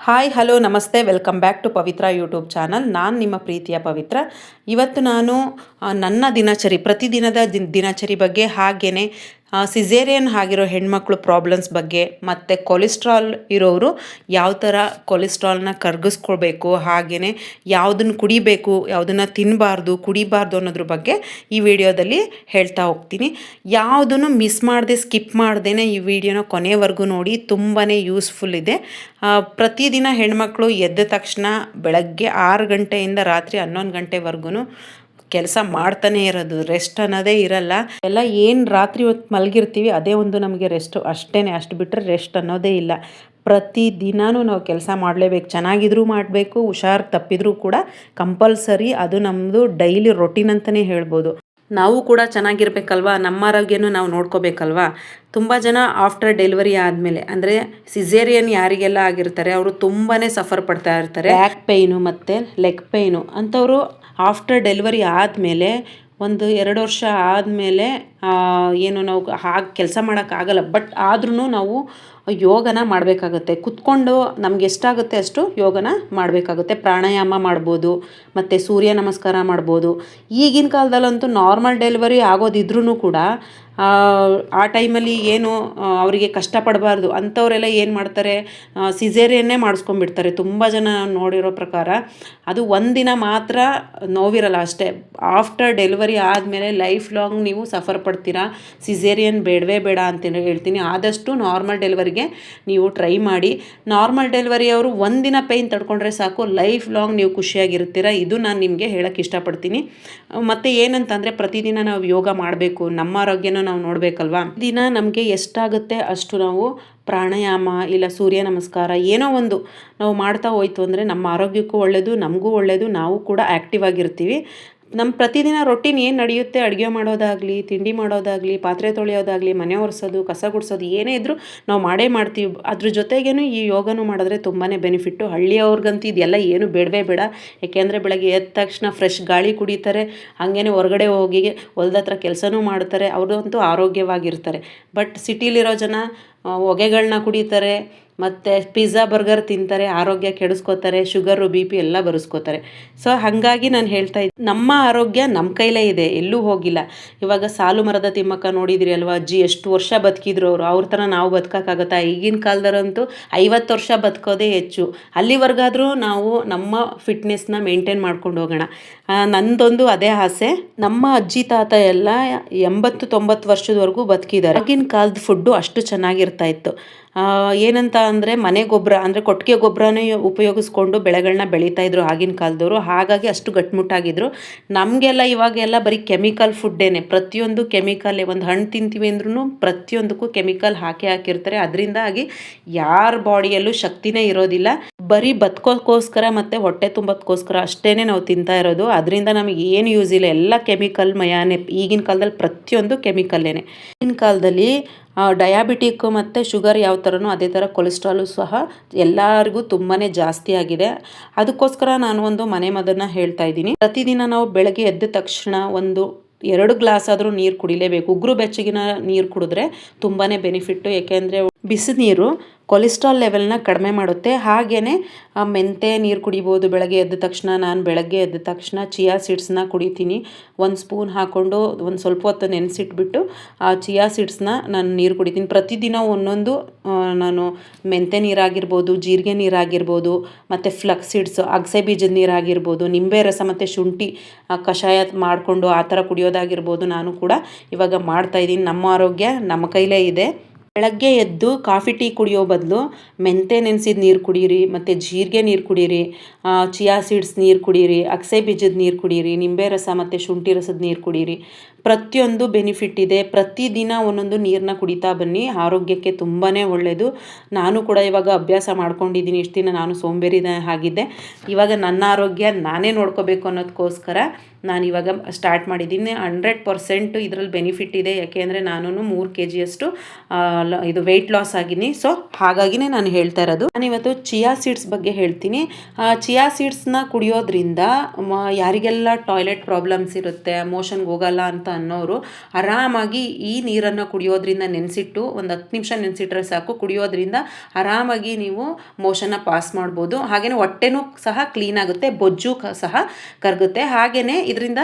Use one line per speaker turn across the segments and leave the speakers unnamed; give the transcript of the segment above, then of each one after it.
Hi hello ನಮಸ್ತೆ. Welcome back to Pavitra YouTube channel ನಾನು ನಿಮ್ಮ ಪ್ರೀತಿಯ ಪವಿತ್ರ. ಇವತ್ತು ನಾನು ನನ್ನ ದಿನಚರಿ, ಪ್ರತಿದಿನದ ದಿನ, ದಿನಚರಿ ಬಗ್ಗೆ ಹಾಗೆಯೇ ಸಿಸೇರಿಯನ್ ಆಗಿರೋ ಹೆಣ್ಮಕ್ಳು ಪ್ರಾಬ್ಲಮ್ಸ್ ಬಗ್ಗೆ ಮತ್ತು ಕೊಲೆಸ್ಟ್ರಾಲ್ ಇರೋರು ಯಾವ ಥರ ಕೊಲೆಸ್ಟ್ರಾಲ್ನ ಕರಗಿಸ್ಕೊಳ್ಬೇಕು ಹಾಗೆಯೇ ಯಾವುದನ್ನು ಕುಡಿಬೇಕು, ಯಾವುದನ್ನು ತಿನ್ನಬಾರ್ದು ಕುಡಿಬಾರ್ದು ಅನ್ನೋದ್ರ ಬಗ್ಗೆ ಈ ವಿಡಿಯೋದಲ್ಲಿ ಹೇಳ್ತಾ ಹೋಗ್ತೀನಿ. ಯಾವುದನ್ನು ಮಿಸ್ ಮಾಡದೆ ಸ್ಕಿಪ್ ಮಾಡ್ದೇ ಈ ವಿಡಿಯೋನ ಕೊನೆವರೆಗೂ ನೋಡಿ ತುಂಬಾ ಯೂಸ್ಫುಲ್ ಇದೆ. ಪ್ರತಿದಿನ ಹೆಣ್ಮಕ್ಳು ಎದ್ದ ತಕ್ಷಣ ಬೆಳಗ್ಗೆ ಆರು ಗಂಟೆಯಿಂದ ರಾತ್ರಿ ಹನ್ನೊಂದು ಗಂಟೆವರೆಗೂ ಕೆಲಸ ಮಾಡ್ತಾನೆ ಇರೋದು ರೆಸ್ಟ್ ಅನ್ನೋದೇ ಇರಲ್ಲ. ಎಲ್ಲ ಏನು ರಾತ್ರಿ ಹೊತ್ತು ಮಲಗಿರ್ತೀವಿ, ಅದೇ ಒಂದು ನಮಗೆ ರೆಸ್ಟು ಅಷ್ಟೇ ಅಷ್ಟು ಬಿಟ್ಟರೆ ರೆಸ್ಟ್ ಅನ್ನೋದೇ ಇಲ್ಲ. ಪ್ರತಿ ದಿನಾನೂ ನಾವು ಕೆಲಸ ಮಾಡಲೇಬೇಕು. ಚೆನ್ನಾಗಿದ್ರೂ ಮಾಡಬೇಕು, ಹುಷಾರು ತಪ್ಪಿದ್ರೂ ಕೂಡ ಕಂಪಲ್ಸರಿ ಅದು ನಮ್ಮದು ಡೈಲಿ ರೊಟೀನ್ ಅಂತಲೇ ಹೇಳ್ಬೋದು. ನಾವು ಕೂಡ ಚೆನ್ನಾಗಿರ್ಬೇಕಲ್ವಾ? ನಮ್ಮ ಆರೋಗ್ಯನೂ ನಾವು ನೋಡ್ಕೋಬೇಕಲ್ವಾ? ತುಂಬ ಜನ ಆಫ್ಟರ್ ಡೆಲಿವರಿ ಆದಮೇಲೆ, ಅಂದರೆ ಸಿಸೇರಿಯನ್ ಯಾರಿಗೆಲ್ಲ ಆಗಿರ್ತಾರೆ, ಅವರು ತುಂಬಾ ಸಫರ್ ಪಡ್ತಾ ಇರ್ತಾರೆ. ಬ್ಯಾಕ್ ಪೇಯ್ನು ಮತ್ತು ಲೆಗ್ ಪೇಯ್ನು ಅಂಥವರು ಆಫ್ಟರ್ ಡೆಲಿವರಿ ಆದಮೇಲೆ ಒಂದು ಎರಡು ವರ್ಷ ಆದಮೇಲೆ ಏನು ನಾವು ಹಾಗೆ ಕೆಲಸ ಮಾಡೋಕ್ಕಾಗಲ್ಲ ಬಟ್ ಆದ್ರೂ ನಾವು ಯೋಗನ ಮಾಡಬೇಕಾಗುತ್ತೆ. ಕುತ್ಕೊಂಡು ನಮ್ಗೆ ಎಷ್ಟಾಗುತ್ತೆ ಅಷ್ಟು ಯೋಗನ ಮಾಡಬೇಕಾಗುತ್ತೆ. ಪ್ರಾಣಾಯಾಮ ಮಾಡ್ಬೋದು ಮತ್ತು ಸೂರ್ಯ ನಮಸ್ಕಾರ ಮಾಡ್ಬೋದು. ಈಗಿನ ಕಾಲದಲ್ಲಂತೂ ನಾರ್ಮಲ್ ಡೆಲಿವರಿ ಆಗೋದಿದ್ರೂ ಕೂಡ ಆ, ಟೈಮಲ್ಲಿ ಏನು ಅವರಿಗೆ ಕಷ್ಟಪಡಬಾರ್ದು. ಅಂಥವರೆಲ್ಲ ಏನು ಮಾಡ್ತಾರೆ ಸಿಸೇರಿಯನ್ನೇ ಮಾಡಿಸ್ಕೊಂಡ್ಬಿಡ್ತಾರೆ. ತುಂಬ ಜನ ನೋಡಿರೋ ಪ್ರಕಾರ ಅದು ಒಂದಿನ ಮಾತ್ರ ನೋವಿರಲ್ಲ ಅಷ್ಟೇ. ಆಫ್ಟರ್ ಡೆಲಿವರಿ ಆದಮೇಲೆ ಲೈಫ್ ಲಾಂಗ್ ನೀವು ಸಫರ್ ಪಡ್ತೀರಾ? ಸಿಸೇರಿಯನ್ ಬೇಡವೇ ಬೇಡ ಅಂತ ಹೇಳ್ತೀನಿ. ಆದಷ್ಟು ನಾರ್ಮಲ್ ಡೆಲಿವರಿಗೆ ನೀವು ಟ್ರೈ ಮಾಡಿ. ನಾರ್ಮಲ್ ಡೆಲಿವರಿ ಅವರು ಒಂದಿನ ಪೇಯ್ನ್ ತಡ್ಕೊಂಡ್ರೆ ಸಾಕು ಲೈಫ್ ಲಾಂಗ್ ನೀವು ಖುಷಿಯಾಗಿರ್ತೀರ? ಇದು ನಾನು ನಿಮಗೆ ಹೇಳೋಕ್ಕೆ ಇಷ್ಟಪಡ್ತೀನಿ. ಮತ್ತು ಏನಂತಂದರೆ ಪ್ರತಿದಿನ ನಾವು ಯೋಗ ಮಾಡಬೇಕು. ನಮ್ಮ ಆರೋಗ್ಯನೂ ನಾವು ನೋಡಬೇಕಲ್ವಾ? ದಿನ ನಮಗೆ ಎಷ್ಟಾಗುತ್ತೆ ಅಷ್ಟು ನಾವು ಪ್ರಾಣಾಯಾಮ ಇಲ್ಲ ಸೂರ್ಯ ನಮಸ್ಕಾರ ಏನೋ ಒಂದು ನಾವು ಮಾಡ್ತಾ ಹೋಯ್ತು ಅಂದರೆ ನಮ್ಮ ಆರೋಗ್ಯಕ್ಕೂ ಒಳ್ಳೆಯದು ನಮಗೂ ಒಳ್ಳೆಯದು ನಾವು ಕೂಡ ಆ್ಯಕ್ಟಿವ್ ಆಗಿರ್ತೀವಿ. ನಮ್ಮ ಪ್ರತಿದಿನ ರೊಟ್ಟಿನ ಏನು ನಡೆಯುತ್ತೆ? ಅಡುಗೆ ಮಾಡೋದಾಗಲಿ, ತಿಂಡಿ ಮಾಡೋದಾಗಲಿ, ಪಾತ್ರೆ ತೊಳೆಯೋದಾಗಲಿ, ಮನೆ ಒರೆಸೋದು, ಕಸ ಗುಡಿಸೋದು, ಏನೇ ಇದ್ದರೂ ನಾವು ಮಾಡೇ ಮಾಡ್ತೀವಿ. ಅದ್ರ ಜೊತೆಗೇನು ಈ ಯೋಗನೂ ಮಾಡಿದ್ರೆ ತುಂಬಾ ಬೆನಿಫಿಟ್ಟು. ಹಳ್ಳಿಯವ್ರಿಗಂತೂ ಇದೆಲ್ಲ ಏನು ಬೇಡವೇ ಬೇಡ. ಯಾಕೆಂದರೆ ಬೆಳಗ್ಗೆ ಎದ್ದ ತಕ್ಷಣ ಫ್ರೆಶ್ ಗಾಳಿ ಕುಡಿತಾರೆ. ಹಾಗೇ ಹೊರಗಡೆ ಹೋಗಿ ಹೊಲ್ದ ಹತ್ರ ಕೆಲಸನೂ ಮಾಡ್ತಾರೆ. ಅವರಂತೂ ಆರೋಗ್ಯವಾಗಿರ್ತಾರೆ. ಬಟ್ ಸಿಟಿಲಿರೋ ಜನ ಹೊಗೆಗಳನ್ನ ಕುಡಿತಾರೆ. ಮತ್ತು ಪಿಜ್ಜಾ ಬರ್ಗರ್ ತಿಂತಾರೆ, ಆರೋಗ್ಯ ಕೆಡಿಸ್ಕೋತಾರೆ ಶುಗರು ಬಿ ಪಿ ಎಲ್ಲ ಬರೆಸ್ಕೋತಾರೆ. ಸೊ ಹಾಗಾಗಿ ನಾನು ಹೇಳ್ತಾ ಇದ್ದೆ ನಮ್ಮ ಆರೋಗ್ಯ ನಮ್ಮ ಕೈಲೇ ಇದೆ, ಎಲ್ಲೂ ಹೋಗಿಲ್ಲ. ಇವಾಗ ಸಾಲು ಮರದ ತಿಮ್ಮಕ್ಕ ನೋಡಿದ್ರಿ ಅಲ್ವಾ ಅಜ್ಜಿ ಎಷ್ಟು ವರ್ಷ ಬದುಕಿದ್ರು ಅವರು, ಅವ್ರ ಥರ ನಾವು ಬದುಕೋಕ್ಕಾಗತ್ತಾ? ಈಗಿನ ಕಾಲದಲ್ಲಂತೂ ಐವತ್ತು ವರ್ಷ ಬದುಕೋದೇ ಹೆಚ್ಚು. ಅಲ್ಲಿವರೆಗಾದರೂ ನಾವು ನಮ್ಮ ಫಿಟ್ನೆಸ್ನ ಮೇಂಟೈನ್ ಮಾಡ್ಕೊಂಡು ಹೋಗೋಣ. ನಂದೊಂದು ಅದೇ ಆಸೆ. ನಮ್ಮ ಅಜ್ಜಿ, ತಾತ ಎಲ್ಲ ಎಂಬತ್ತು ತೊಂಬತ್ತು ವರ್ಷದವರೆಗೂ ಬದುಕಿದ್ದಾರೆ. ಆಗಿನ ಕಾಲದ ಫುಡ್ಡು ಅಷ್ಟು ಚೆನ್ನಾಗಿರ್ತಾ ಇತ್ತು. ಏನಂತ ಅಂದರೆ ಮನೆ ಗೊಬ್ಬರ, ಅಂದರೆ ಕೊಟ್ಟಿಗೆ ಗೊಬ್ಬರನೇ ಉಪಯೋಗಿಸ್ಕೊಂಡು ಬೆಳೆಗಳನ್ನ ಬೆಳೀತಾ ಇದ್ರು ಆಗಿನ ಕಾಲದವರು. ಹಾಗಾಗಿ ಅಷ್ಟು ಗಟ್ಟಿಮುಟ್ಟಾಗಿದ್ರು ನಮಗೆಲ್ಲ ಇವಾಗೆಲ್ಲ ಬರೀ ಕೆಮಿಕಲ್ ಫುಡ್ಡೇನೆ. ಪ್ರತಿಯೊಂದು ಕೆಮಿಕಲ್, ಒಂದು ಹಣ್ಣು ತಿಂತೀವಿ ಅಂದ್ರೂ ಪ್ರತಿಯೊಂದಕ್ಕೂ ಕೆಮಿಕಲ್ ಹಾಕಿ ಹಾಕಿರ್ತಾರೆ. ಅದರಿಂದಾಗಿ ಯಾರ ಬಾಡಿಯಲ್ಲೂ ಶಕ್ತಿನೇ ಇರೋದಿಲ್ಲ. ಬರೀ ಬದುಕೋಕ್ಕೋಸ್ಕರ ಮತ್ತು ಹೊಟ್ಟೆ ತುಂಬೋದಕ್ಕೋಸ್ಕರ ಅಷ್ಟೇ ನಾವು ತಿಂತಾ ಇರೋದು. ಅದರಿಂದ ನಮಗೆ ಏನು ಯೂಸ್ ಇಲ್ಲ. ಎಲ್ಲ ಕೆಮಿಕಲ್ ಮಯಾನೆ. ಈಗಿನ ಕಾಲದಲ್ಲಿ ಪ್ರತಿಯೊಂದು ಕೆಮಿಕಲ್ಲೇನೆ. ಈಗಿನ ಕಾಲದಲ್ಲಿ ಡಯಾಬಿಟಿಕ್ ಮತ್ತು ಶುಗರ್ ಯಾವ ಥರನೋ ಅದೇ ಥರ ಕೊಲೆಸ್ಟ್ರಾಲು ಸಹ ಎಲ್ಲರಿಗೂ ತುಂಬಾ ಜಾಸ್ತಿ ಆಗಿದೆ. ಅದಕ್ಕೋಸ್ಕರ ನಾನು ಒಂದು ಮನೆ ಮದನ್ನು ಹೇಳ್ತಾ ಇದ್ದೀನಿ. ಪ್ರತಿದಿನ ನಾವು ಬೆಳಗ್ಗೆ ಎದ್ದ ತಕ್ಷಣ ಒಂದು ಎರಡು ಗ್ಲಾಸ್ ಆದರೂ ನೀರು ಕುಡಿಲೇಬೇಕು. ಉಗುರು ಬೆಚ್ಚಗಿನ ನೀರು ಕುಡಿದ್ರೆ ತುಂಬಾ ಬೆನಿಫಿಟ್ಟು ಏಕೆಂದರೆ ಬಿಸಿ ನೀರು ಕೊಲೆಸ್ಟ್ರಾಲ್ ಲೆವೆಲ್ನ ಕಡಿಮೆ ಮಾಡುತ್ತೆ. ಹಾಗೆಯೇ ಮೆಂತೆ ನೀರು ಕುಡಿಬೋದು, ಬೆಳಗ್ಗೆ ಎದ್ದ ತಕ್ಷಣ ನಾನು ಬೆಳಗ್ಗೆ ಎದ್ದ ತಕ್ಷಣ ಚಿಯಾ ಸೀಡ್ಸ್ನ ಕುಡಿತೀನಿ. ಒಂದು ಸ್ಪೂನ್ ಹಾಕ್ಕೊಂಡು ಒಂದು ಸ್ವಲ್ಪ ಹೊತ್ತು ನೆನೆಸಿಟ್ಬಿಟ್ಟು, ಆ ಚಿಯಾ ಸೀಡ್ಸ್ನ ನಾನು ನೀರು ಕುಡಿತೀನಿ. ಪ್ರತಿದಿನ ಒಂದೊಂದು ನಾನು ಮೆಂತೆ ನೀರಾಗಿರ್ಬೋದು, ಜೀರಿಗೆ ನೀರಾಗಿರ್ಬೋದು, ಮತ್ತು ಫ್ಲಕ್ಸ್ ಸೀಡ್ಸ್ ಅಗಸೆ ಬೀಜದ ನೀರಾಗಿರ್ಬೋದು, ನಿಂಬೆ ರಸ ಮತ್ತು ಶುಂಠಿ ಕಷಾಯ ಮಾಡಿಕೊಂಡು ಆ ಥರ ಕುಡಿಯೋದಾಗಿರ್ಬೋದು ನಾನು ಕೂಡ ಇವಾಗ ಮಾಡ್ತಾಯಿದ್ದೀನಿ ನಮ್ಮ ಆರೋಗ್ಯ ನಮ್ಮ ಕೈಲೇ ಇದೆ. ಬೆಳಗ್ಗೆ ಎದ್ದು ಕಾಫಿ ಟೀ ಕುಡಿಯೋ ಬದಲು ಮೆಂತೆ ನೆನೆಸಿದ ನೀರು ಕುಡೀರಿ, ಮತ್ತು ಜೀರಿಗೆ ನೀರು ಕುಡೀರಿ ಚಿಯಾ ಸೀಡ್ಸ್ ನೀರು ಕುಡೀರಿ ಅಗಸೆ ಬೀಜದ ನೀರು ಕುಡೀರಿ, ನಿಂಬೆ ರಸ ಮತ್ತು ಶುಂಠಿ ರಸದ ನೀರು ಕುಡೀರಿ. ಪ್ರತಿಯೊಂದು ಬೆನಿಫಿಟ್ ಇದೆ. ಪ್ರತಿದಿನ ಒಂದೊಂದು ನೀರನ್ನ ಕುಡಿತಾ ಬನ್ನಿ. ಆರೋಗ್ಯಕ್ಕೆ ತುಂಬಾ ಒಳ್ಳೆಯದು ನಾನು ಕೂಡ ಇವಾಗ ಅಭ್ಯಾಸ ಮಾಡ್ಕೊಂಡಿದ್ದೀನಿ. ಇಷ್ಟು ದಿನ ನಾನು ಸೋಂಬೇರಿನ ಆಗಿದ್ದೆ. ಇವಾಗ ನನ್ನ ಆರೋಗ್ಯ ನಾನೇ ನೋಡ್ಕೋಬೇಕು ಅನ್ನೋದಕ್ಕೋಸ್ಕರ ನಾನು ಇವಾಗ ಸ್ಟಾರ್ಟ್ ಮಾಡಿದ್ದೀನಿ. ಹಂಡ್ರೆಡ್ ಪರ್ಸೆಂಟ್ ಇದರಲ್ಲಿ ಬೆನಿಫಿಟ್ ಇದೆ. ಯಾಕೆ ಅಂದರೆ ನಾನು ಮೂರು ಕೆ ಜಿಯಷ್ಟು ಇದು ವೆಯ್ಟ್ ಲಾಸ್ ಆಗಿದ್ದೀನಿ. ಸೊ ಹಾಗಾಗಿನೇ ನಾನು ಹೇಳ್ತಾ ಇರೋದು. ನಾನು ಇವತ್ತು ಚಿಯಾ ಸೀಡ್ಸ್ ಬಗ್ಗೆ ಹೇಳ್ತೀನಿ. ಚಿಯಾ ಸೀಡ್ಸ್ನ ಕುಡಿಯೋದ್ರಿಂದ ಯಾರಿಗೆಲ್ಲ ಟಾಯ್ಲೆಟ್ ಪ್ರಾಬ್ಲಮ್ಸ್ ಇರುತ್ತೆ ಮೋಷನ್ಗೆ ಹೋಗಲ್ಲ ಅಂತ ಅನ್ನೋರು ಆರಾಮಾಗಿ ಈ ನೀರನ್ನು ಕುಡಿಯೋದ್ರಿಂದ ನೆನೆಸಿಟ್ಟು ಒಂದು ಹತ್ತು ನಿಮಿಷ ನೆನೆಸಿಟ್ರೆ ಸಾಕು. ಕುಡಿಯೋದ್ರಿಂದ ಆರಾಮಾಗಿ ನೀವು ಮೋಷನ್ನ ಪಾಸ್ ಮಾಡ್ಬೋದು. ಹಾಗೆಯೇ ಹೊಟ್ಟೆನೂ ಸಹ ಕ್ಲೀನ್ ಆಗುತ್ತೆ, ಬೊಜ್ಜು ಸಹ ಕರಗುತ್ತೆ. ಹಾಗೆಯೇ ಇದರಿಂದ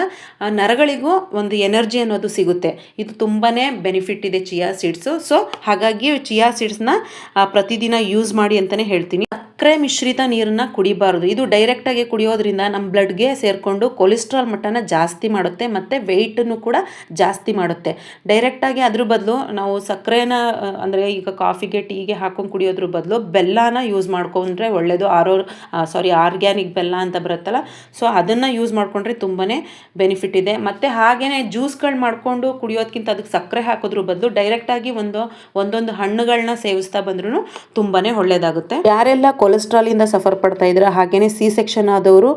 ನರಗಳಿಗೂ ಒಂದು ಎನರ್ಜಿ ಅನ್ನೋದು ಸಿಗುತ್ತೆ. ಇದು ತುಂಬಾ ಬೆನಿಫಿಟ್ ಇದೆ ಚಿಯಾ ಸೀಡ್ಸು. ಸೊ, ಹಾಗಾಗಿ ಚಿಯಾ ಸೀಡ್ಸ್ನ ಪ್ರತಿದಿನ ಯೂಸ್ ಮಾಡಿ ಅಂತಲೇ ಹೇಳ್ತೀನಿ. ಸಕ್ಕರೆ ಮಿಶ್ರಿತ ನೀರನ್ನ ಕುಡಿಬಾರ್ದು. ಇದು ಡೈರೆಕ್ಟಾಗಿ ಕುಡಿಯೋದ್ರಿಂದ ನಮ್ಮ ಬ್ಲಡ್ಗೆ ಸೇರಿಕೊಂಡು ಕೊಲೆಸ್ಟ್ರಾಲ್ ಮಟ್ಟನ ಜಾಸ್ತಿ ಮಾಡುತ್ತೆ ಮತ್ತು ವೆಯ್ಟನ್ನು ಕೂಡ ಜಾಸ್ತಿ ಮಾಡುತ್ತೆ. ಡೈರೆಕ್ಟಾಗಿ ಅದ್ರ ಬದಲು ನಾವು ಸಕ್ಕರೆನ ಅಂದರೆ ಈಗ ಕಾಫಿಗೆ, ಟೀಗೆ ಹಾಕೊಂಡು ಕುಡಿಯೋದ್ರ ಬದಲು ಬೆಲ್ಲನ ಯೂಸ್ ಮಾಡ್ಕೊಂಡ್ರೆ ಒಳ್ಳೆಯದು ಆರೋ ಸಾರಿ ಆರ್ಗ್ಯಾನಿಕ್ ಬೆಲ್ಲ ಅಂತ ಬರುತ್ತಲ್ಲ ಸೊ ಅದನ್ನು ಯೂಸ್ ಮಾಡಿಕೊಂಡ್ರೆ ತುಂಬಾ ಬೆನಿಫಿಟ್ ಇದೆ. ಮತ್ತು ಹಾಗೆಯೇ ಜ್ಯೂಸ್ಗಳು ಮಾಡಿಕೊಂಡು ಕುಡಿಯೋದಕ್ಕಿಂತ ಅದಕ್ಕೆ ಸಕ್ಕರೆ ಹಾಕೋದ್ರ ಬದಲು ಡೈರೆಕ್ಟಾಗಿ ಒಂದು, ಒಂದೊಂದು ಹಣ್ಣುಗಳನ್ನ ಸೇವಿಸ್ತಾ ಬಂದ್ರೂ ತುಂಬಾ ಒಳ್ಳೆಯದಾಗುತ್ತೆ ಯಾರೆಲ್ಲ ಕೊಲೆಸ್ಟ್ರಾಲಿಂದ ಸಫರ್ ಪಡ್ತಾ ಇದ್ದೀರಾ ಹಾಗೆಯೇ ಸಿ ಸೆಕ್ಷನ್ ಆದವರು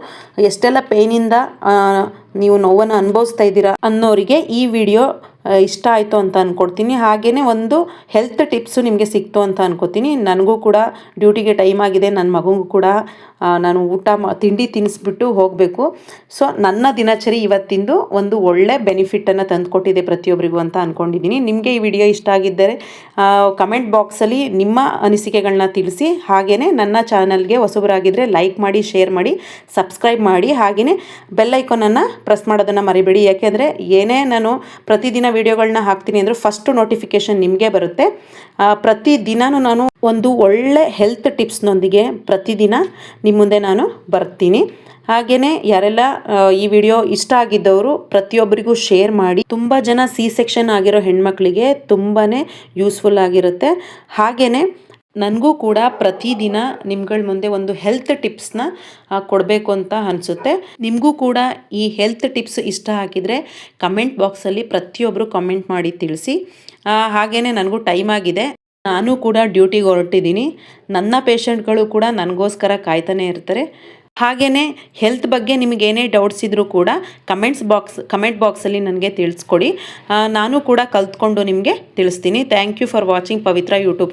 ಎಷ್ಟೆಲ್ಲ ಪೇನಿಂದ ನೀವು ನೋವನ್ನು ಅನುಭವಿಸ್ತಾ ಇದ್ದೀರಾ ಅನ್ನೋರಿಗೆ ಈ ವಿಡಿಯೋ ಇಷ್ಟ ಆಯಿತು ಅಂತ ಅಂದ್ಕೊಡ್ತೀನಿ ಹಾಗೆಯೇ ಒಂದು ಹೆಲ್ತ್ ಟಿಪ್ಸು ನಿಮಗೆ ಸಿಕ್ತು ಅಂತ ಅನ್ಕೋತೀನಿ. ನನಗೂ ಕೂಡ ಡ್ಯೂಟಿಗೆ ಟೈಮ್ ಆಗಿದೆ ನನ್ನ ಮಗುಗೂ ಕೂಡ. ನಾನು ಊಟ ಮಾ ತಿಂಡಿ ತಿನ್ನಿಸ್ಬಿಟ್ಟು ಹೋಗಬೇಕು. ಸೊ ನನ್ನ ದಿನಚರಿ ಇವತ್ತಿಂದು ಒಂದು ಒಳ್ಳೆ ಬೆನಿಫಿಟನ್ನು ತಂದುಕೊಟ್ಟಿದೆ ಪ್ರತಿಯೊಬ್ಬರಿಗೂ ಅಂತ ಅಂದ್ಕೊಂಡಿದ್ದೀನಿ ನಿಮಗೆ ಈ ವಿಡಿಯೋ ಇಷ್ಟ ಆಗಿದ್ದರೆ ಕಮೆಂಟ್ ಬಾಕ್ಸಲ್ಲಿ ನಿಮ್ಮ ಅನಿಸಿಕೆಗಳನ್ನ ತಿಳಿಸಿ ಹಾಗೆಯೇ ನನ್ನ ಚಾನಲ್ಗೆ ಹೊಸಬರಾಗಿದ್ದರೆ ಲೈಕ್ ಮಾಡಿ ಶೇರ್ ಮಾಡಿ ಸಬ್ಸ್ಕ್ರೈಬ್ ಮಾಡಿ ಹಾಗೆಯೇ ಬೆಲ್ಲೈಕೊನನ್ನು ಪ್ರೆಸ್ ಮಾಡೋದನ್ನು ಮರಿಬೇಡಿ. ಯಾಕೆಂದರೆ ಏನೇ ನಾನು ಪ್ರತಿದಿನ ವಿಡಿಯೋಗಳನ್ನ ಹಾಕ್ತೀನಿ ಅಂದರೆ ಫಸ್ಟು ನೋಟಿಫಿಕೇಷನ್ ನಿಮಗೆ ಬರುತ್ತೆ. ಪ್ರತಿದಿನವೂ ನಾನು ಒಂದು ಒಳ್ಳೆ ಹೆಲ್ತ್ ಟಿಪ್ಸ್ನೊಂದಿಗೆ ಪ್ರತಿದಿನ ನಿಮ್ಮ ಮುಂದೆ ನಾನು ಬರ್ತೀನಿ. ಹಾಗೆಯೇ ಯಾರೆಲ್ಲ ಈ ವಿಡಿಯೋ ಇಷ್ಟ ಆಗಿದ್ದವರು ಪ್ರತಿಯೊಬ್ಬರಿಗೂ ಶೇರ್ ಮಾಡಿ. ತುಂಬ ಜನ ಸಿ ಸೆಕ್ಷನ್ ಆಗಿರೋ ಹೆಣ್ಮಕ್ಳಿಗೆ ತುಂಬಾ ಯೂಸ್ಫುಲ್ ಆಗಿರುತ್ತೆ. ಹಾಗೆಯೇ ನನಗೂ ಕೂಡ ಪ್ರತಿದಿನ ನಿಮ್ಗಳ ಮುಂದೆ ಒಂದು ಹೆಲ್ತ್ ಟಿಪ್ಸ್ನ ಕೊಡಬೇಕು ಅಂತ ಅನಿಸುತ್ತೆ. ನಿಮಗೂ ಕೂಡ ಈ ಹೆಲ್ತ್ ಟಿಪ್ಸ್ ಇಷ್ಟ ಆಗಿದರೆ ಕಮೆಂಟ್ ಬಾಕ್ಸಲ್ಲಿ ಪ್ರತಿಯೊಬ್ಬರು ಕಮೆಂಟ್ ಮಾಡಿ ತಿಳಿಸಿ. ಹಾಗೆಯೇ ನನಗೂ ಟೈಮ್ ಆಗಿದೆ. ನಾನು ಕೂಡ ಡ್ಯೂಟಿಗೆ ಹೊರಟಿದ್ದೀನಿ. ನನ್ನ ಪೇಷಂಟ್ಗಳು ಕೂಡ ನನಗೋಸ್ಕರ ಕಾಯ್ತಾನೆ ಇರ್ತಾರೆ. ಹಾಗೆಯೇ ಹೆಲ್ತ್ ಬಗ್ಗೆ ನಿಮಗೆ ಏನೇ ಡೌಟ್ಸ್ ಇದ್ದರೂ ಕೂಡ ಕಮೆಂಟ್ಸ್ ಬಾಕ್ಸ್, ಕಮೆಂಟ್ ಬಾಕ್ಸಲ್ಲಿ ನನಗೆ ತಿಳಿಸ್ಕೊಡಿ. ನಾನು ಕೂಡ ಕಲ್ತ್ಕೊಂಡು ನಿಮಗೆ ತಿಳಿಸ್ತೀನಿ. Thank you for watching Pavitra YouTube.